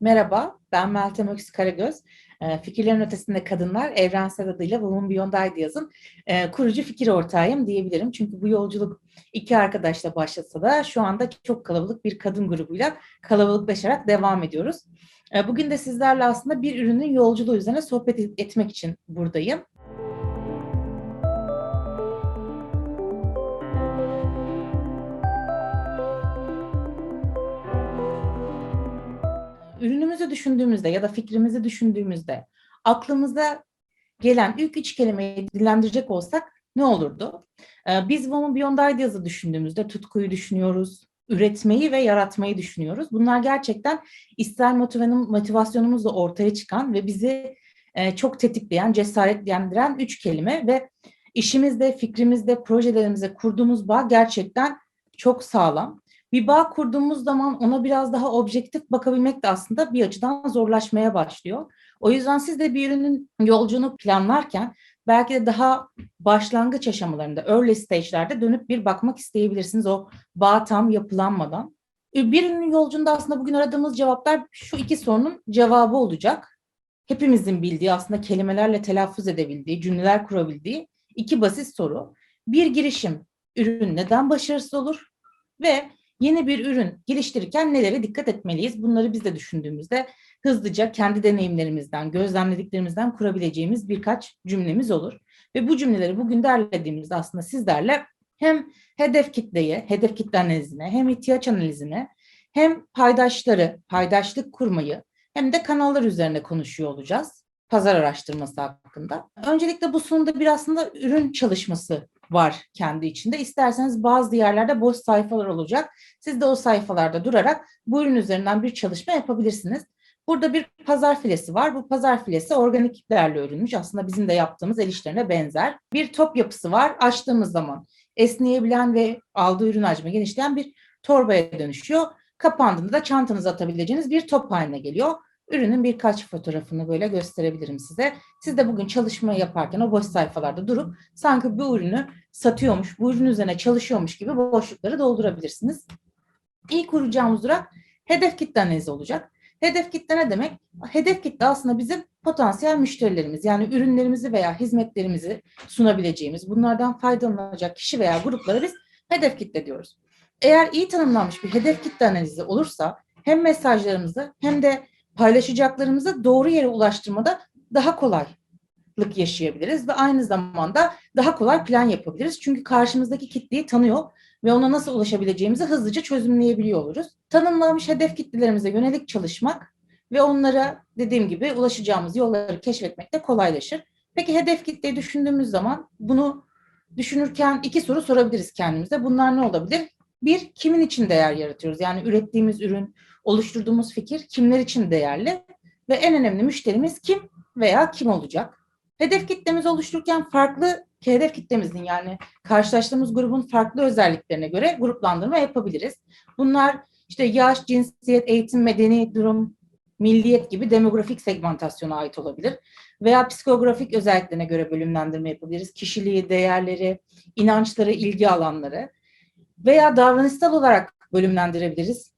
Merhaba, ben Meltem Öksü Karagöz. Ee, Fikirlerin Ötesinde Kadınlar Evrensel adıyla Women Beyond Ideas'ın e, kurucu fikir ortağıyım diyebilirim. Çünkü bu yolculuk iki arkadaşla başlasa da şu anda çok kalabalık bir kadın grubuyla kalabalıklaşarak devam ediyoruz. Ee, Bugün de sizlerle aslında bir ürünün yolculuğu üzerine sohbet etmek için buradayım. Ürünümüzü düşündüğümüzde ya da fikrimizi düşündüğümüzde aklımıza gelen ilk üç kelimeyi dillendirecek olsak ne olurdu? Ee, biz Women Beyond Ideas'ı düşündüğümüzde tutkuyu düşünüyoruz, üretmeyi ve yaratmayı düşünüyoruz. Bunlar gerçekten ister motivasyonumuzla ortaya çıkan ve bizi e, çok tetikleyen, cesaretlendiren üç kelime ve işimizde, fikrimizde, projelerimizde kurduğumuz bağ gerçekten çok sağlam bir bağ kurduğumuz zaman ona biraz daha objektif bakabilmek de aslında bir açıdan zorlaşmaya başlıyor. O yüzden siz de bir ürünün yolculuğunu planlarken belki de daha başlangıç aşamalarında, early stage'lerde dönüp bir bakmak isteyebilirsiniz o bağ tam yapılanmadan. Bir ürünün yolculuğunda aslında bugün aradığımız cevaplar şu iki sorunun cevabı olacak. Hepimizin bildiği aslında kelimelerle telaffuz edebildiği, cümleler kurabildiği iki basit soru. Bir girişim, ürün neden başarısız olur? Ve yeni bir ürün geliştirirken nelere dikkat etmeliyiz? Bunları biz de düşündüğümüzde hızlıca kendi deneyimlerimizden, gözlemlediklerimizden kurabileceğimiz birkaç cümlemiz olur. Ve bu cümleleri bugün derlediğimizde aslında sizlerle hem hedef kitleye, hedef kitle analizine, hem ihtiyaç analizine, hem paydaşları, paydaşlık kurmayı, hem de kanallar üzerine konuşuyor olacağız. Pazar araştırması hakkında. Öncelikle bu sunumda bir aslında ürün çalışması var kendi içinde. İsterseniz bazı yerlerde boş sayfalar olacak. Siz de o sayfalarda durarak bu ürün üzerinden bir çalışma yapabilirsiniz. Burada bir pazar filesi var. Bu pazar filesi organik iplerle örülmüş. Aslında bizim de yaptığımız el işlerine benzer. Bir top yapısı var. Açtığımız zaman esneyebilen ve aldığı ürün hacmi genişleyen bir torbaya dönüşüyor. Kapandığında da çantanıza atabileceğiniz bir top haline geliyor. Ürünün birkaç fotoğrafını böyle gösterebilirim size. Siz de bugün çalışma yaparken o boş sayfalarda durup sanki bu ürünü satıyormuş, bu ürün üzerine çalışıyormuş gibi boşlukları doldurabilirsiniz. İlk kuracağımız durak hedef kitle analizi olacak. Hedef kitle ne demek? Hedef kitle aslında bizim potansiyel müşterilerimiz. Yani ürünlerimizi veya hizmetlerimizi sunabileceğimiz, bunlardan faydalanacak kişi veya grupları biz hedef kitle diyoruz. Eğer iyi tanımlanmış bir hedef kitle analizi olursa hem mesajlarımızı hem de paylaşacaklarımızı doğru yere ulaştırmada daha kolaylık yaşayabiliriz ve aynı zamanda daha kolay plan yapabiliriz. Çünkü karşımızdaki kitleyi tanıyor ve ona nasıl ulaşabileceğimizi hızlıca çözümleyebiliyor oluruz. Tanımlanmış hedef kitlelerimize yönelik çalışmak ve onlara dediğim gibi ulaşacağımız yolları keşfetmek de kolaylaşır. Peki hedef kitleyi düşündüğümüz zaman bunu düşünürken iki soru sorabiliriz kendimize. Bunlar ne olabilir? Bir, kimin için değer yaratıyoruz? Yani ürettiğimiz ürün, oluşturduğumuz fikir kimler için değerli ve en önemli müşterimiz kim veya kim olacak? Hedef kitlemizi oluştururken farklı hedef kitlemizin yani karşılaştığımız grubun farklı özelliklerine göre gruplandırma yapabiliriz. Bunlar işte yaş, cinsiyet, eğitim, medeni durum, milliyet gibi demografik segmentasyona ait olabilir. Veya psikografik özelliklerine göre bölümlendirme yapabiliriz. Kişiliği, değerleri, inançları, ilgi alanları veya davranışsal olarak bölümlendirebiliriz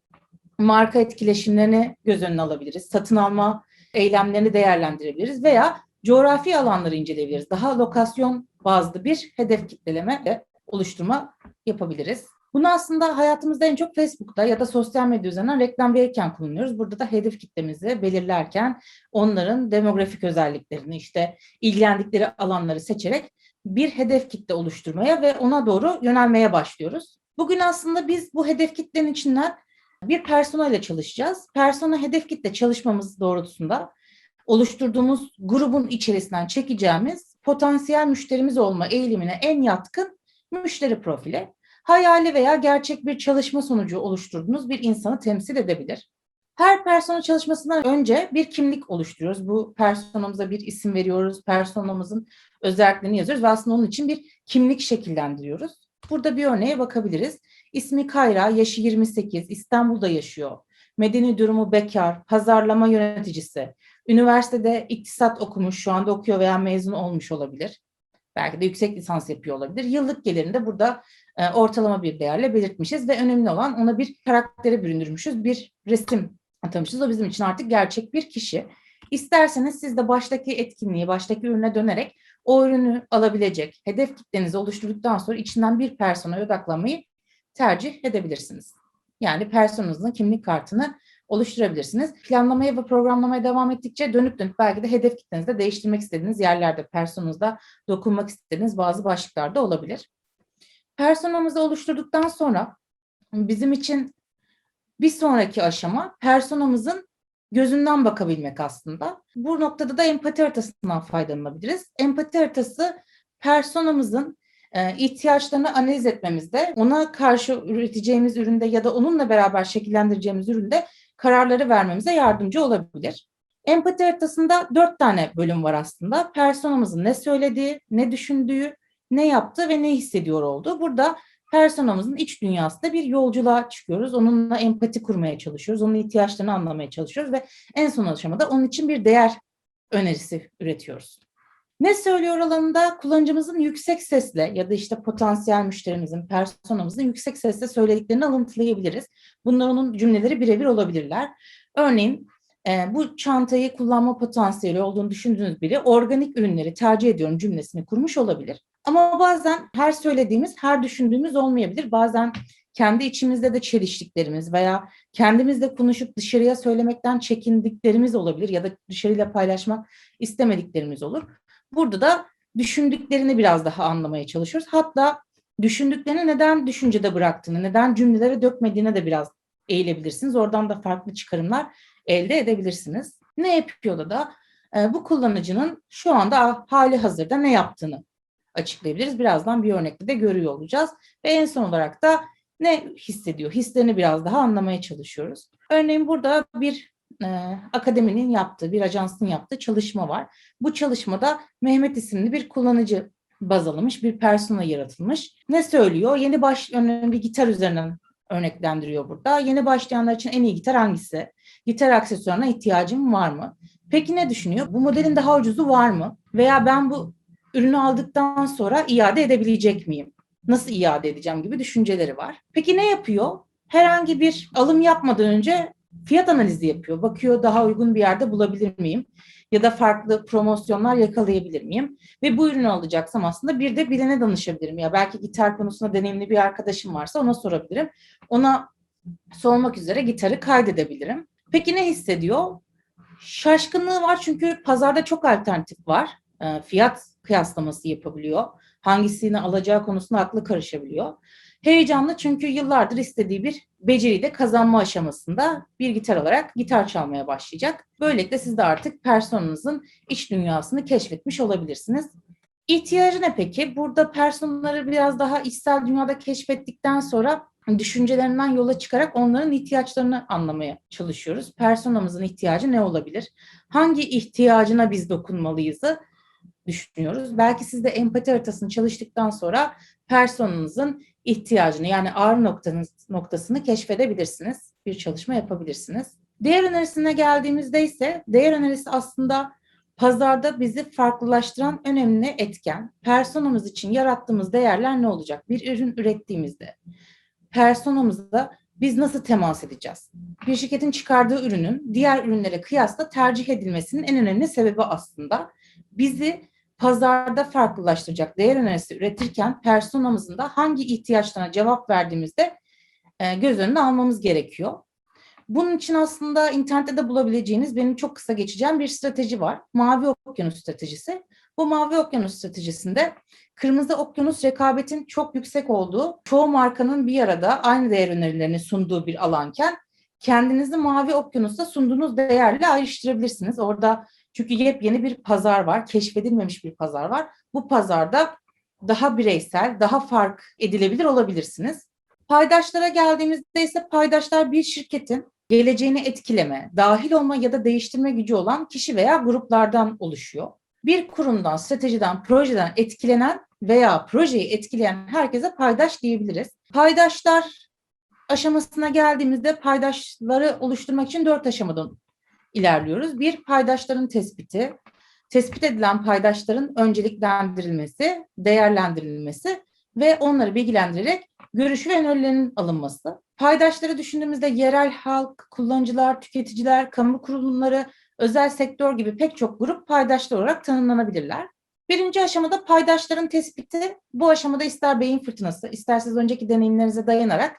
marka etkileşimlerini göz önüne alabiliriz. Satın alma eylemlerini değerlendirebiliriz veya coğrafi alanları inceleyebiliriz. Daha lokasyon bazlı bir hedef kitleleme de oluşturma yapabiliriz. Bunu aslında hayatımızda en çok Facebook'ta ya da sosyal medya üzerinden reklam verirken kullanıyoruz. Burada da hedef kitlemizi belirlerken onların demografik özelliklerini işte ilgilendikleri alanları seçerek bir hedef kitle oluşturmaya ve ona doğru yönelmeye başlıyoruz. Bugün aslında biz bu hedef kitlenin içinden bir persona ile çalışacağız. Persona hedef kitle çalışmamız doğrultusunda oluşturduğumuz grubun içerisinden çekeceğimiz potansiyel müşterimiz olma eğilimine en yatkın müşteri profili. Hayali veya gerçek bir çalışma sonucu oluşturduğunuz bir insanı temsil edebilir. Her persona çalışmasından önce bir kimlik oluşturuyoruz. Bu personamıza bir isim veriyoruz, personamızın özelliklerini yazıyoruz ve aslında onun için bir kimlik şekillendiriyoruz. Burada bir örneğe bakabiliriz. İsmi Kayra, yaşı 28, İstanbul'da yaşıyor. Medeni durumu bekar, pazarlama yöneticisi. Üniversitede iktisat okumuş, şu anda okuyor veya mezun olmuş olabilir. Belki de yüksek lisans yapıyor olabilir. Yıllık gelirini de burada e, ortalama bir değerle belirtmişiz ve önemli olan ona bir karaktere büründürmüşüz. Bir resim atamışız. O bizim için artık gerçek bir kişi. İsterseniz siz de baştaki etkinliği, baştaki ürüne dönerek o ürünü alabilecek, hedef kitlenizi oluşturduktan sonra içinden bir persona odaklanmayı tercih edebilirsiniz. Yani personanızın kimlik kartını oluşturabilirsiniz. Planlamaya ve programlamaya devam ettikçe dönüp dönüp belki de hedef kitlenizde değiştirmek istediğiniz yerlerde, personanızda dokunmak istediğiniz bazı başlıklarda olabilir. Personamızı oluşturduktan sonra bizim için bir sonraki aşama personamızın gözünden bakabilmek aslında. Bu noktada da empati haritasından faydalanabiliriz. Empati haritası personamızın e, ihtiyaçlarını analiz etmemizde, ona karşı üreteceğimiz üründe ya da onunla beraber şekillendireceğimiz üründe kararları vermemize yardımcı olabilir. Empati haritasında dört tane bölüm var aslında. Personamızın ne söylediği, ne düşündüğü, ne yaptığı ve ne hissediyor olduğu. Burada personamızın iç dünyasında bir yolculuğa çıkıyoruz. Onunla empati kurmaya çalışıyoruz. Onun ihtiyaçlarını anlamaya çalışıyoruz ve en son aşamada onun için bir değer önerisi üretiyoruz. Ne söylüyor alanında kullanıcımızın yüksek sesle ya da işte potansiyel müşterimizin, personamızın yüksek sesle söylediklerini alıntılayabiliriz. Bunlar onun cümleleri birebir olabilirler. Örneğin e, bu çantayı kullanma potansiyeli olduğunu düşündüğünüz biri organik ürünleri tercih ediyorum cümlesini kurmuş olabilir. Ama bazen her söylediğimiz, her düşündüğümüz olmayabilir. Bazen kendi içimizde de çeliştiklerimiz veya kendimizle konuşup dışarıya söylemekten çekindiklerimiz olabilir ya da dışarıyla paylaşmak istemediklerimiz olur. Burada da düşündüklerini biraz daha anlamaya çalışıyoruz. Hatta düşündüklerini neden düşüncede bıraktığını, neden cümlelere dökmediğine de biraz eğilebilirsiniz. Oradan da farklı çıkarımlar elde edebilirsiniz. Ne yapıyor da e, bu kullanıcının şu anda hali hazırda ne yaptığını açıklayabiliriz. Birazdan bir örnekle de görüyor olacağız. Ve en son olarak da ne hissediyor? Hislerini biraz daha anlamaya çalışıyoruz. Örneğin burada bir e, akademinin yaptığı, bir ajansın yaptığı çalışma var. Bu çalışmada Mehmet isimli bir kullanıcı baz alınmış, bir persona yaratılmış. Ne söylüyor? Yeni baş, bir gitar üzerinden örneklendiriyor burada. Yeni başlayanlar için en iyi gitar hangisi? Gitar aksesuarına ihtiyacım var mı? Peki ne düşünüyor? Bu modelin daha ucuzu var mı? Veya ben bu ürünü aldıktan sonra iade edebilecek miyim? Nasıl iade edeceğim gibi düşünceleri var. Peki ne yapıyor? Herhangi bir alım yapmadan önce fiyat analizi yapıyor. Bakıyor daha uygun bir yerde bulabilir miyim? Ya da farklı promosyonlar yakalayabilir miyim? Ve bu ürünü alacaksam aslında bir de birine danışabilirim. Ya belki gitar konusunda deneyimli bir arkadaşım varsa ona sorabilirim. Ona sormak üzere gitarı kaydedebilirim. Peki ne hissediyor? Şaşkınlığı var çünkü pazarda çok alternatif var. Fiyat kıyaslaması yapabiliyor. Hangisini alacağı konusunda aklı karışabiliyor. Heyecanlı çünkü yıllardır istediği bir beceriyi de kazanma aşamasında bir gitar alarak gitar çalmaya başlayacak. Böylelikle siz de artık personanızın iç dünyasını keşfetmiş olabilirsiniz. İhtiyacı ne peki? Burada personaları biraz daha içsel dünyada keşfettikten sonra düşüncelerinden yola çıkarak onların ihtiyaçlarını anlamaya çalışıyoruz. Personamızın ihtiyacı ne olabilir? Hangi ihtiyacına biz dokunmalıyızı düşünüyoruz. Belki siz de empati haritasını çalıştıktan sonra personanızın ihtiyacını yani ağır noktanız, noktasını keşfedebilirsiniz. Bir çalışma yapabilirsiniz. Değer önerisine geldiğimizde ise değer önerisi aslında pazarda bizi farklılaştıran önemli etken. Personamız için yarattığımız değerler ne olacak? Bir ürün ürettiğimizde personamızda biz nasıl temas edeceğiz? Bir şirketin çıkardığı ürünün diğer ürünlere kıyasla tercih edilmesinin en önemli sebebi aslında bizi pazarda farklılaştıracak değer önerisi üretirken personamızın da hangi ihtiyaçlarına cevap verdiğimizde e, göz önüne almamız gerekiyor. Bunun için aslında internette de bulabileceğiniz benim çok kısa geçeceğim bir strateji var. Mavi Okyanus stratejisi. Bu Mavi Okyanus stratejisinde Kırmızı Okyanus rekabetin çok yüksek olduğu, çoğu markanın bir arada aynı değer önerilerini sunduğu bir alanken kendinizi Mavi Okyanus'ta sunduğunuz değerle ayrıştırabilirsiniz. Orada çünkü yepyeni bir pazar var, keşfedilmemiş bir pazar var. Bu pazarda daha bireysel, daha fark edilebilir olabilirsiniz. Paydaşlara geldiğimizde ise paydaşlar bir şirketin geleceğini etkileme, dahil olma ya da değiştirme gücü olan kişi veya gruplardan oluşuyor. Bir kurumdan, stratejiden, projeden etkilenen veya projeyi etkileyen herkese paydaş diyebiliriz. Paydaşlar aşamasına geldiğimizde paydaşları oluşturmak için dört aşamadan ilerliyoruz. Bir, paydaşların tespiti, tespit edilen paydaşların önceliklendirilmesi, değerlendirilmesi ve onları bilgilendirerek görüşü ve önerilerinin alınması. Paydaşları düşündüğümüzde yerel halk, kullanıcılar, tüketiciler, kamu kurumları, özel sektör gibi pek çok grup paydaşlar olarak tanımlanabilirler. Birinci aşamada paydaşların tespiti. Bu aşamada ister beyin fırtınası, isterseniz önceki deneyimlerinize dayanarak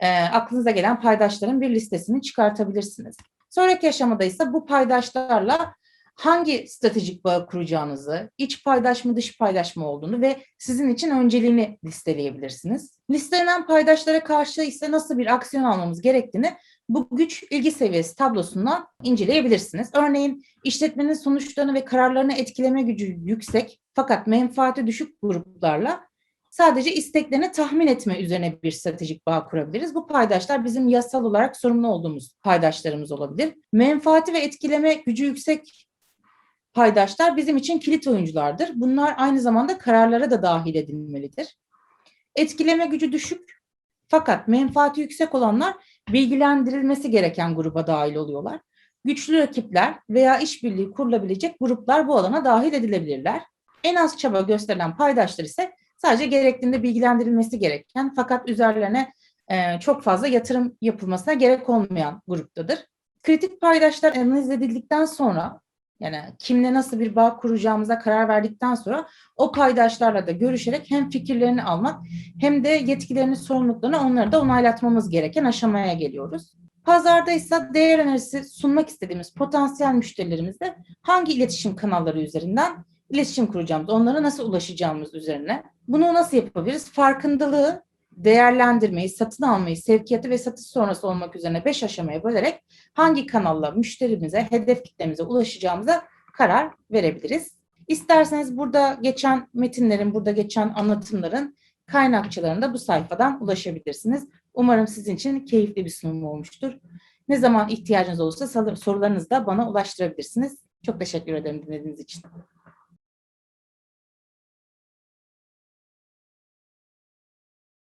e, aklınıza gelen paydaşların bir listesini çıkartabilirsiniz. Sonraki aşamada ise bu paydaşlarla hangi stratejik bağı kuracağınızı, iç paydaş mı dış paydaş mı olduğunu ve sizin için önceliğini listeleyebilirsiniz. Listelenen paydaşlara karşı ise nasıl bir aksiyon almamız gerektiğini bu güç ilgi seviyesi tablosundan inceleyebilirsiniz. Örneğin işletmenin sonuçlarını ve kararlarını etkileme gücü yüksek fakat menfaati düşük gruplarla sadece isteklerini tahmin etme üzerine bir stratejik bağ kurabiliriz. Bu paydaşlar bizim yasal olarak sorumlu olduğumuz paydaşlarımız olabilir. Menfaati ve etkileme gücü yüksek paydaşlar bizim için kilit oyunculardır. Bunlar aynı zamanda kararlara da dahil edilmelidir. Etkileme gücü düşük fakat menfaati yüksek olanlar bilgilendirilmesi gereken gruba dahil oluyorlar. Güçlü rakipler veya işbirliği kurulabilecek gruplar bu alana dahil edilebilirler. En az çaba gösterilen paydaşlar ise sadece gerektiğinde bilgilendirilmesi gereken fakat üzerlerine e, çok fazla yatırım yapılmasına gerek olmayan gruptadır. Kritik paydaşlar analiz edildikten sonra yani kimle nasıl bir bağ kuracağımıza karar verdikten sonra o paydaşlarla da görüşerek hem fikirlerini almak hem de yetkilerini, sorumluluklarını onları da onaylatmamız gereken aşamaya geliyoruz. Pazarda ise değer önerisi sunmak istediğimiz potansiyel müşterilerimizle hangi iletişim kanalları üzerinden iletişim kuracağımız, onlara nasıl ulaşacağımız üzerine. Bunu nasıl yapabiliriz? Farkındalığı, değerlendirmeyi, satın almayı, sevkiyatı ve satış sonrası olmak üzerine beş aşamaya bölerek hangi kanalla müşterimize, hedef kitlemize ulaşacağımıza karar verebiliriz. İsterseniz burada geçen metinlerin, burada geçen anlatımların kaynakçalarında bu sayfadan ulaşabilirsiniz. Umarım sizin için keyifli bir sunum olmuştur. Ne zaman ihtiyacınız olursa sorularınızı da bana ulaştırabilirsiniz. Çok teşekkür ederim dinlediğiniz için.